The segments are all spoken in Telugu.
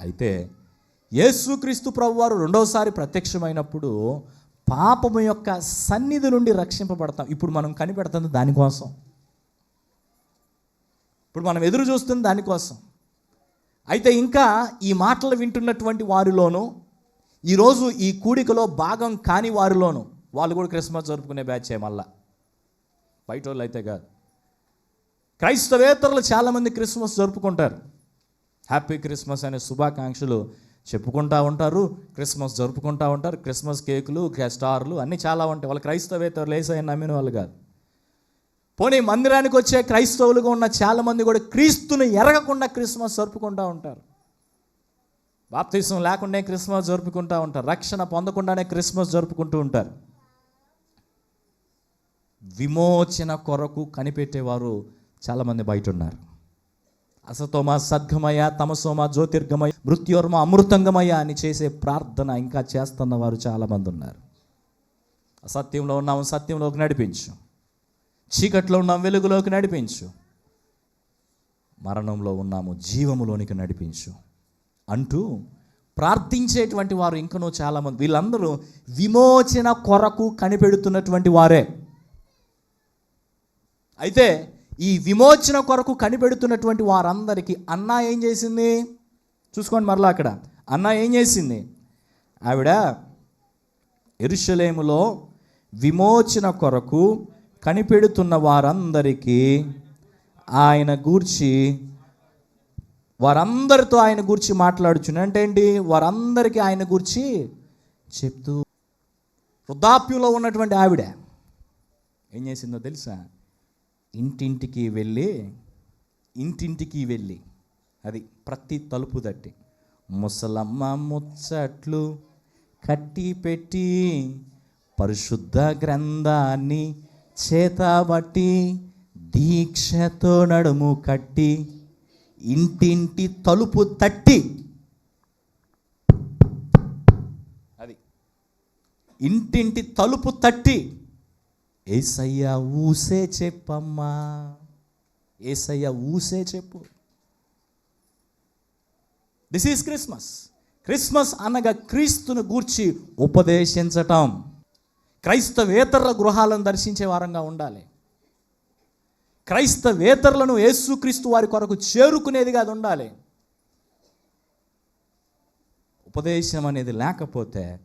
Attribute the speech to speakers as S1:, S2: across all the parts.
S1: అయితే యేసుక్రీస్తు ప్రభువారు రెండవసారి ప్రత్యక్షమైనప్పుడు పాపము యొక్క సన్నిధి నుండి రక్షింపబడతాం. ఇప్పుడు మనం కనిపెడుతుంది దానికోసం ఇప్పుడు మనం ఎదురు చూస్తుంది దానికోసం అయితే ఇంకా ఈ మాటలు వింటున్నటువంటి వారిలోనూ ఈరోజు ఈ కూడికలో భాగం కాని వారిలోనూ వాళ్ళు కూడా క్రిస్మస్ జరుపుకునే బ్యాచే మళ్ళా. బయట వాళ్ళు అయితే కాదు. క్రైస్తవేతరులు చాలామంది క్రిస్మస్ జరుపుకుంటారు. హ్యాపీ క్రిస్మస్ అనే శుభాకాంక్షలు చెప్పుకుంటా ఉంటారు. క్రిస్మస్ జరుపుకుంటూ ఉంటారు. క్రిస్మస్ కేకులు స్టార్లు అన్నీ చాలా ఉంటాయి. వాళ్ళు క్రైస్తవేతరులు లేసాయి నమ్మిన వాళ్ళు కాదు. పోనీ మందిరానికి వచ్చే క్రైస్తవులుగా ఉన్న చాలామంది కూడా క్రీస్తుని ఎరగకుండా క్రిస్మస్ జరుపుకుంటూ ఉంటారు. బాప్తీసం లేకుండానే క్రిస్మస్ జరుపుకుంటూ ఉంటారు. రక్షణ పొందకుండానే క్రిస్మస్ జరుపుకుంటూ ఉంటారు. విమోచన కొరకు కనిపెట్టేవారు చాలామంది బయట ఉన్నారు. అసతోమ సద్గమయ తమసోమ జ్యోతిర్గమయ మృత్యోర్మ అమృతంగమయ అని చేసే ప్రార్థన ఇంకా చేస్తున్న వారు చాలామంది ఉన్నారు. అసత్యంలో ఉన్నాము సత్యంలోకి నడిపించు. చీకట్లో ఉన్నాం వెలుగులోకి నడిపించు. మరణంలో ఉన్నాము జీవములోనికి నడిపించు. అంటూ ప్రార్థించేటువంటి వారు ఇంకనూ చాలామంది వీళ్ళందరూ విమోచన కొరకు కనిపెడుతున్నటువంటి వారే. అయితే ఈ విమోచన కొరకు కనిపెడుతున్నటువంటి వారందరికీ అన్న ఏం చేసింది? చూసుకోండి మరలా అక్కడ. అన్న ఏం చేసింది? ఆవిడ ఎరుషలేములో విమోచన కొరకు కనిపెడుతున్న వారందరికీ ఆయన గూర్చి వారందరితో ఆయన గూర్చి మాట్లాడుచున్న అంటే ఏంటి? వారందరికీ ఆయన గూర్చి చెప్తూ వృద్ధాప్యంలో ఉన్నటువంటి ఆవిడ ఏం చేసిందో తెలుసా? ఇంటింటికి వెళ్ళి ఇంటింటికి వెళ్ళి అది ప్రతి తలుపు తట్టి ముసలమ్మ ముచ్చట్లు కట్టి పెట్టి పరిశుద్ధ గ్రంథాన్ని చేతబట్టి దీక్షతో నడుము కట్టి ఇంటింటి తలుపు తట్టి. అది. ఇంటింటి తలుపు తట్టి. ఏసయ్య ఊసే చెప్పమ్మా. ఏసయ్య ఊసే చెప్పు. దిస్ ఈజ్ క్రిస్మస్ క్రిస్మస్ అనగా క్రీస్తును గూర్చి ఉపదేశించటం. క్రైస్తవేతరుల గృహాలను దర్శించే వారంగా ఉండాలి. క్రైస్తవేతరులను యేసుక్రీస్తు వారి కొరకు చేరుకునేదిగా అది ఉండాలి. ఉపదేశం అనేది లేకపోతే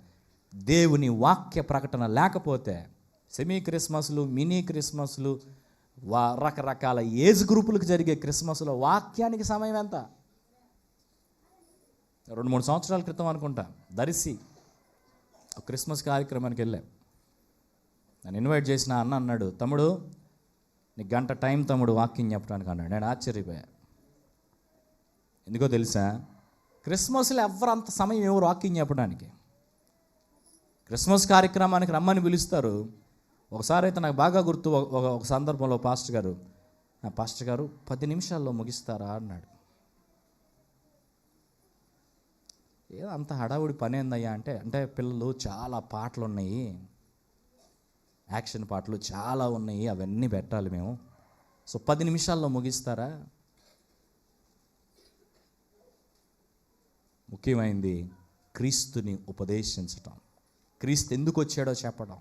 S1: దేవుని వాక్య ప్రకటన లేకపోతే సెమీ క్రిస్మస్లు మినీ క్రిస్మస్లు వా రకరకాల ఏజ్ గ్రూపులకు జరిగే క్రిస్మస్లో వాక్యానికి సమయం ఎంత? రెండు మూడు సంవత్సరాల క్రితం అనుకుంటా. దరిసి ఒక క్రిస్మస్ కార్యక్రమానికి వెళ్ళాం. నన్ను ఇన్వైట్ చేసిన అన్న అన్నాడు తమ్ముడు నీకు గంట టైం తమ్ముడు వాకింగ్ చెప్పడానికి అన్నాడు. నేను ఆశ్చర్యపోయా. ఎందుకో తెలుసా? క్రిస్మస్లో ఎవరు అంత సమయం ఎవరు వాకింగ్ చెప్పడానికి. క్రిస్మస్ కార్యక్రమానికి రమ్మని పిలుస్తారు ఒకసారి అయితే నాకు బాగా గుర్తు ఒక- ఒక సందర్భంలో పాస్టర్ గారు పాస్టర్ గారు పది నిమిషాల్లో ముగిస్తారా అన్నాడు. ఏదో అంత హడావుడి పని ఏందయ్యా అంటే అంటే పిల్లలు చాలా పాటలు ఉన్నాయి. యాక్షన్ పాటలు చాలా ఉన్నాయి అవన్నీ పెట్టాలి మేము. సో పది నిమిషాల్లో ముగిస్తారా? ముఖ్యమైనది క్రీస్తుని ఉపదేశించటం. క్రీస్తు ఎందుకు వచ్చాడో చెప్పడం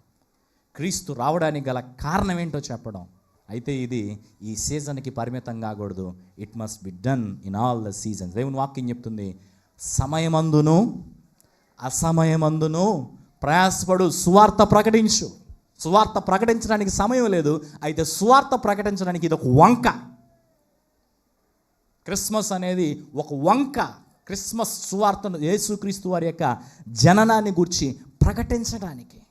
S1: క్రీస్తు రావడానికి గల కారణం ఏంటో చెప్పడం. అయితే ఇది ఈ సీజన్కి పరిమితం కాకూడదు. It must be done in all the seasons దేవుని వాక్యం చెప్తుంది సమయమందును అసమయమందును ప్రయాసపడు సువార్త ప్రకటించు. సువార్త ప్రకటించడానికి సమయం లేదు అయితే సువార్త ప్రకటించడానికి ఇది ఒక వంక. క్రిస్మస్ అనేది ఒక వంక. క్రిస్మస్ సువార్తను యేసుక్రీస్తు వారి యొక్క జననాన్ని గురించి ప్రకటించడానికి.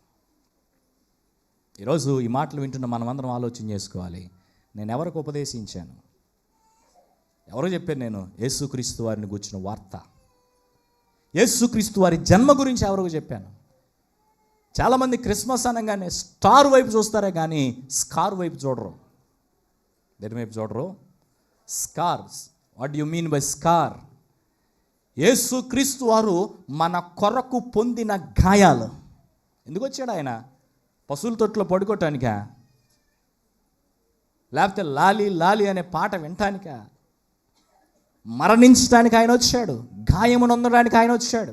S1: ఈరోజు ఈ మాటలు వింటున్న మనమందరం ఆలోచన చేసుకోవాలి. నేను ఎవరికి ఉపదేశించాను? ఎవరో చెప్పాను నేను? యేసుక్రీస్తు వారిని గుర్చిన వార్త. యేసుక్రీస్తు వారి జన్మ గురించి ఎవరికి చెప్పాను? చాలామంది క్రిస్మస్ అనగానే స్టార్ వైపు చూస్తారే కానీ స్కార్ వైపు చూడరు. దేని వైపు చూడరు? Scars. What you mean by scar? Yesu Kristu వారు మన కొరకు పొందిన గాయాలు. ఎందుకు వచ్చాడు ఆయన? పశువుల తొట్లో పడుకోవటానికా లేకపోతే లాలి లాలి అనే పాట వినటానికా మరణించడానికి ఆయన వచ్చాడు. గాయమును ఉండడానికి ఆయన వచ్చాడు.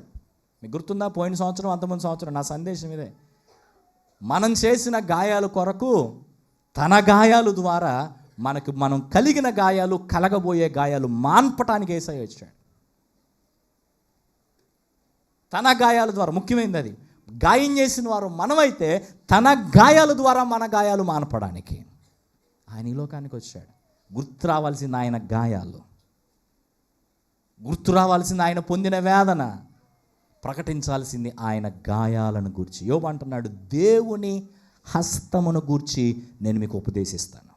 S1: మీకు గుర్తుందా? పోయిన సంవత్సరం అంతమంది సంవత్సరం నా సందేశం ఇదే. మనం చేసిన గాయాల కొరకు తన గాయాలు ద్వారా మనకు మనం కలిగిన గాయాలు కలగబోయే గాయాలు మాన్పటానికి వేసాయి వచ్చాడు. తన గాయాల ద్వారా ముఖ్యమైనది అది. గాయం చేసిన వారు మనమైతే తన గాయాల ద్వారా మన గాయాలు మానపడానికి ఆయన ఈ లోకానికి వచ్చాడు. గుర్తు రావాల్సింది ఆయన గాయాలు. గుర్తు రావాల్సింది ఆయన పొందిన వేదన. ప్రకటించాల్సింది ఆయన గాయాలను గూర్చి. యోబు అంటున్నాడు దేవుని హస్తమును గూర్చి నేను మీకు ఉపదేశిస్తాను.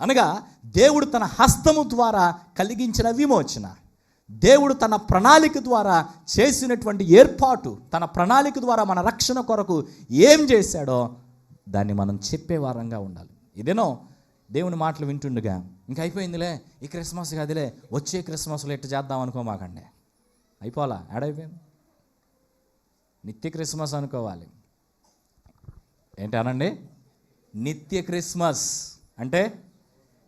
S1: అనగా దేవుడు తన హస్తము ద్వారా కలిగించిన విమోచన. దేవుడు తన ప్రణాళిక ద్వారా చేసినటువంటి ఏర్పాటు తన ప్రణాళిక ద్వారా మన రక్షణ కొరకు ఏం చేశాడో దాన్ని మనం చెప్పే వారంగా ఉండాలి. ఇదేనో దేవుని మాటలు వింటుండగా ఇంక అయిపోయిందిలే ఈ క్రిస్మస్ కాదులే వచ్చే క్రిస్మస్లో ఎట్టు చేద్దాం అనుకోమాకండి అయిపోలా ఏడైపోయింది నిత్య క్రిస్మస్ అనుకోవాలి. ఏంటి అనండి? నిత్య క్రిస్మస్ అంటే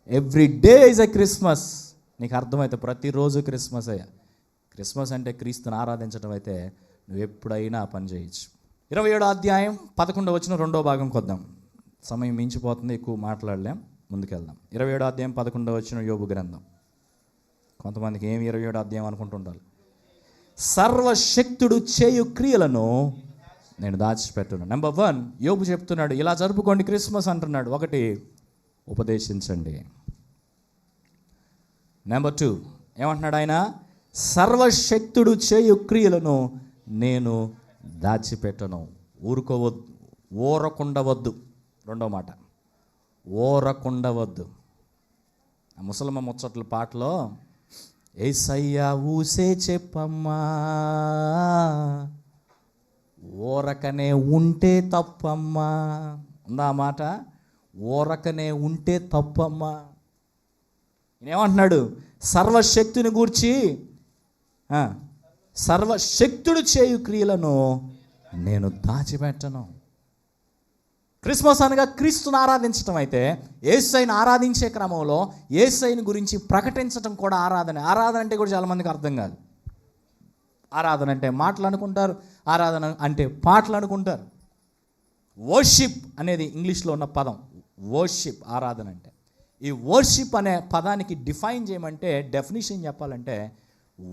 S1: every day is a Christmas. నీకు అర్థమైతే ప్రతిరోజు క్రిస్మస్. అయ్యా క్రిస్మస్ అంటే క్రీస్తుని ఆరాధించడం అయితే నువ్వు ఎప్పుడైనా పని చేయొచ్చు. ఇరవై ఏడో అధ్యాయం పదకొండవ వచ్చిన రెండో భాగం కొద్దాం. సమయం మించిపోతుంది ఎక్కువ మాట్లాడలేం. ముందుకెళ్దాం. ఇరవై ఏడో అధ్యాయం పదకొండవ వచ్చిన యోగు గ్రంథం. కొంతమందికి ఏమి ఇరవై ఏడో అధ్యాయం అనుకుంటుండాలి సర్వశక్తుడు చేయు క్రియలను నేను దాచిపెట్టున్నాను నెంబర్ వన్ యోగు చెప్తున్నాడు ఇలా జరుపుకోండి క్రిస్మస్ అంటున్నాడు. ఒకటి ఉపదేశించండి. నెంబర్ టూ ఏమంటున్నాడు ఆయన? సర్వశక్తుడు చేయు క్రియలను నేను దాచిపెట్టను. ఊరుకోవద్దు ఊరకుండవద్దు రెండో మాట ఊరకుండవద్దు ముసలమ్మ ముచ్చట్ల పాటలో ఏసయ్యా ఊసే చెప్పమ్మా ఊరకనే ఉంటే తప్పమ్మా. ఉందా మాట? ఊరకనే ఉంటే తప్పమ్మా. ఏమంటున్నాడు సర్వశక్తిని గూర్చి సర్వశక్తుడు చేయు క్రియలను నేను దాచిపెట్టను. క్రిస్మస్ అనగా క్రీస్తుని ఆరాధించటం అయితే ఏసైని ఆరాధించే క్రమంలో ఏసైని గురించి ప్రకటించటం కూడా ఆరాధన. ఆరాధన అంటే కూడా చాలామందికి అర్థం కాదు. ఆరాధన అంటే మాటలు అనుకుంటారు ఆరాధన అంటే పాటలు అనుకుంటారు. వర్షిప్ అనేది ఇంగ్లీష్లో ఉన్న పదం. వర్షిప్ ఆరాధన అంటే. ఈ వర్షిప్ అనే పదానికి డిఫైన్ చేయమంటే డెఫినేషన్ చెప్పాలంటే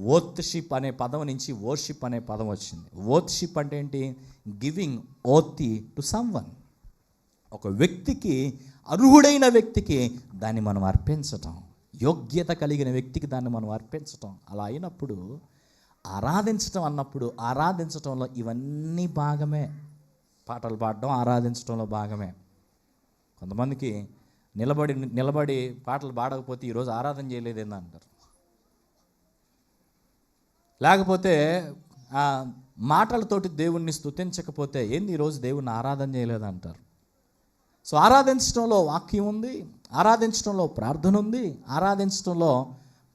S1: ఓత్షిప్ అనే పదం నుంచి వర్షిప్ అనే పదం వచ్చింది. ఓత్షిప్ అంటే ఏంటి? గివింగ్ ఓతి టు సమ్వన్ ఒక వ్యక్తికి అర్హుడైన వ్యక్తికి దాన్ని మనం అర్పించటం. యోగ్యత కలిగిన వ్యక్తికి దాన్ని మనం అర్పించటం. అలా అయినప్పుడు ఆరాధించటం అన్నప్పుడు ఆరాధించటంలో ఇవన్నీ భాగమే. పాటలు పాడడం ఆరాధించడంలో భాగమే. కొంతమందికి నిలబడి నిలబడి పాటలు పాడకపోతే ఈరోజు ఆరాధన చేయలేదేందా అంటారు. లేకపోతే మాటలతోటి దేవుణ్ణి స్తుతించకపోతే ఏంది ఈరోజు దేవుణ్ణి ఆరాధన చేయలేదంటారు సో ఆరాధించడంలో వాక్యం ఉంది ఆరాధించడంలో ప్రార్థన ఉంది ఆరాధించడంలో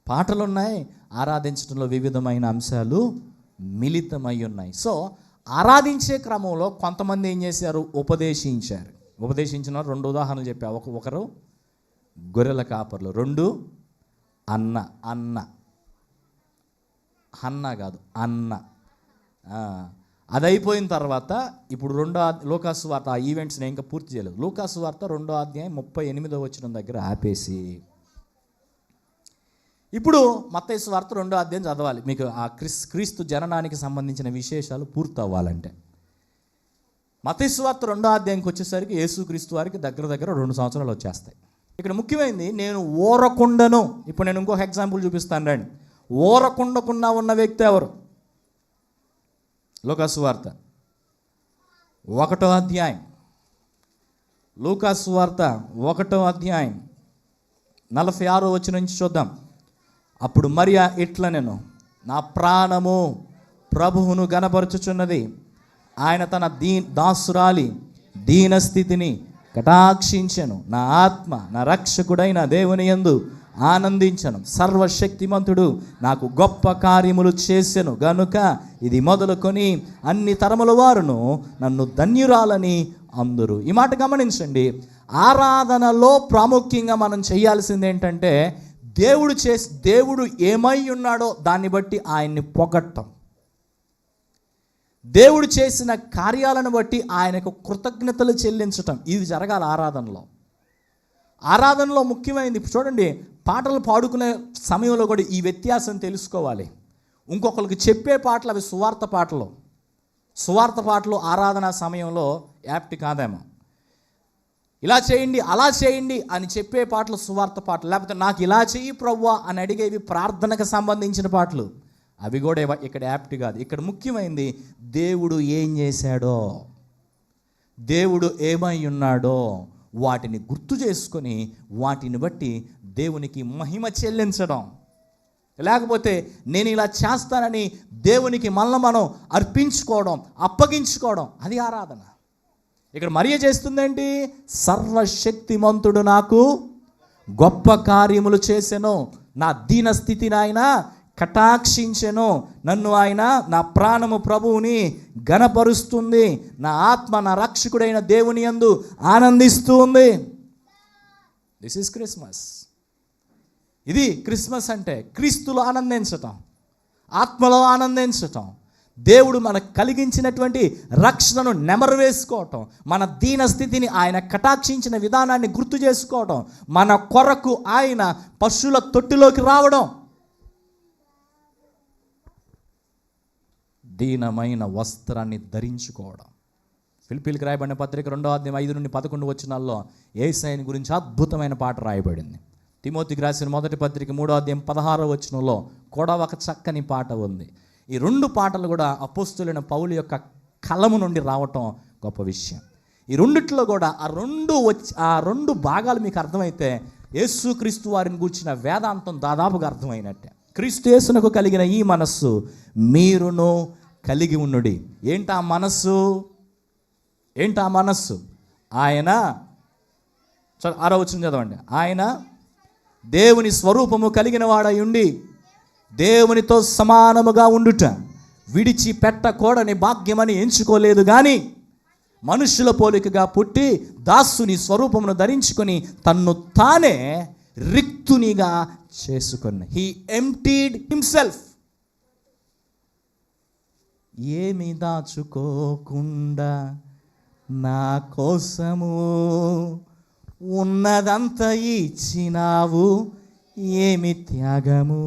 S1: పాటలు ఉన్నాయి ఆరాధించడంలో వివిధమైన అంశాలు మిళితమై ఉన్నాయి. సో ఆరాధించే క్రమంలో కొంతమంది ఏం చేశారు? ఉపదేశించారు. ఉపదేశించిన రెండు ఉదాహరణలు చెప్పా. ఒక ఒకరు గొర్రెల కాపర్లు. రెండు అన్న. అన్న. అన్న కాదు. అన్న. అది అయిపోయిన తర్వాత ఇప్పుడు రెండో లోకాసు వార్త ఆ ఈవెంట్స్ నేను ఇంకా పూర్తి చేయలేదు. లోకాసు వార్త రెండో అధ్యాయం ముప్పై ఎనిమిదో వచ్చిన దగ్గర ఆపేసి. ఇప్పుడు మత్తైసు వార్త రెండో అధ్యాయం చదవాలి. మీకు ఆ క్రిస్ క్రీస్తు జననానికి సంబంధించిన విశేషాలు పూర్తి అవ్వాలంటే మతైసు రెండో అధ్యాయంకి వచ్చేసరికి యేసుక్రీస్తు వారికి దగ్గర దగ్గర రెండు సంవత్సరాలు వచ్చేస్తాయి. ఇక్కడ ముఖ్యమైనది నేను ఓరకుండను. ఇప్పుడు నేను ఇంకొక ఎగ్జాంపుల్ చూపిస్తాను రండి. ఓరకుండకుండా ఉన్న వ్యక్తి ఎవరు? లోకాసు వార్త ఒకటో అధ్యాయం. లూకాసు వార్త ఒకటో అధ్యాయం. నలభై ఆరో వచ్చి నుంచి చూద్దాం. అప్పుడు మరియా ఇట్ల నేను నా ప్రాణము ప్రభువును గనపరచుచున్నది ఆయన తన దీ దాసురాలి దీనస్థితిని కటాక్షించెను. నా ఆత్మ నా రక్షకుడైన దేవుని యందు ఆనందించను. సర్వశక్తిమంతుడు నాకు గొప్ప కార్యములు చేసెను. గనుక ఇది మొదలుకొని అన్ని తరముల వారును నన్ను ధన్యురాలని అందరూ. ఈ మాట గమనించండి. ఆరాధనలో ప్రాముఖ్యంగా మనం చేయాల్సింది ఏంటంటే దేవుడు చేసి దేవుడు ఏమై ఉన్నాడో దాన్ని బట్టి ఆయన్ని పొగట్టం. దేవుడు చేసిన కార్యాలను బట్టి ఆయనకు కృతజ్ఞతలు చెల్లించటం. ఇది జరగాలి ఆరాధనలో. ఆరాధనలో ముఖ్యమైనది చూడండి పాటలు పాడుకునే సమయంలో కూడా ఈ వ్యత్యాసం తెలుసుకోవాలి. ఇంకొకరికి చెప్పే పాటలు అవి సువార్త పాటలు. సువార్త పాటలు ఆరాధన సమయంలో యాప్ట్ కాదేమో. ఇలా చేయండి అలా చేయండి అని చెప్పే పాటలు సువార్త పాటలు. లేకపోతే నాకు ఇలా చెయ్యి ప్రవ్వా అని అడిగేవి ప్రార్థనకు సంబంధించిన పాటలు. అవి కూడా ఇక్కడ యాప్ట్ కాదు. ఇక్కడ ముఖ్యమైనది దేవుడు ఏం చేశాడో దేవుడు ఏమై ఉన్నాడో వాటిని గుర్తు చేసుకొని వాటిని బట్టి దేవునికి మహిమ చెల్లించడం. లేకపోతే నేను ఇలా చేస్తానని దేవునికి మళ్ళీ మనం అర్పించుకోవడం అప్పగించుకోవడం అది ఆరాధన. ఇక్కడ మరియ చేస్తుందేంటి? సర్వశక్తిమంతుడు నాకు గొప్ప కార్యములు చేసెను. నా దీన స్థితిని ఆయన కటాక్షించెను. నన్ను ఆయన నా ప్రాణము ప్రభువుని గనపరుస్తుంది నా ఆత్మ నా రక్షకుడైన దేవుని యందు ఆనందిస్తూ ఉంది. దిస్ ఇస్ క్రిస్మస్ ఇది క్రిస్మస్ అంటే క్రీస్తులో ఆనందించటం ఆత్మలో ఆనందించటం దేవుడు మనకు కలిగించినటువంటి రక్షణను నెమరు వేసుకోవటం మన దీన స్థితిని ఆయన కటాక్షించిన విధానాన్ని గుర్తు చేసుకోవటం మన కొరకు ఆయన పశువుల తొట్టిలోకి రావడం. దీనమైన వస్త్రాన్ని ధరించుకోవడం. ఫిలిపిల్కి రాయబడిన పత్రిక రెండో అధ్యాయం ఐదు నుండి పదకొండు వచ్చినాల్లో ఏసైని గురించి అద్భుతమైన పాట రాయబడింది. తిమోతికి రాసిన మొదటి పత్రిక మూడో అధ్యాయం పదహారో వచనంలో కూడా ఒక చక్కని పాట ఉంది. ఈ రెండు పాటలు కూడా అపోస్తులైన పౌలు యొక్క కలము నుండి రావటం గొప్ప విషయం. ఈ రెండిట్లో కూడా ఆ రెండు వచ్చి ఆ రెండు భాగాలు మీకు అర్థమైతే యేసుక్రీస్తు వారిని గూర్చిన వేదాంతం దాదాపుగా అర్థమైనట్టే. క్రీస్తు యేసునకు కలిగిన ఈ మనస్సు మీరును కలిగి ఉన్నడి ఏంటా మనస్సు? ఏంటా మనస్సు? ఆయన చ- ఆరో వచ్చిన చదవండి. ఆయన దేవుని స్వరూపము కలిగిన వాడై ఉండి దేవునితో సమానముగా ఉండుట విడిచి పెట్టకూడని భాగ్యమని ఎంచుకోలేదు కానీ మనుషుల పోలికగా పుట్టి దాసుని స్వరూపమును ధరించుకొని తన్ను తానే రిక్తునిగా చేసుకున్న. హీ ఎంటీడ్ హిమ్సెల్ఫ్ ఏమి దాచుకోకుండా నా కోసము ఉన్నదంతా ఇచ్చినావు ఏమి త్యాగము?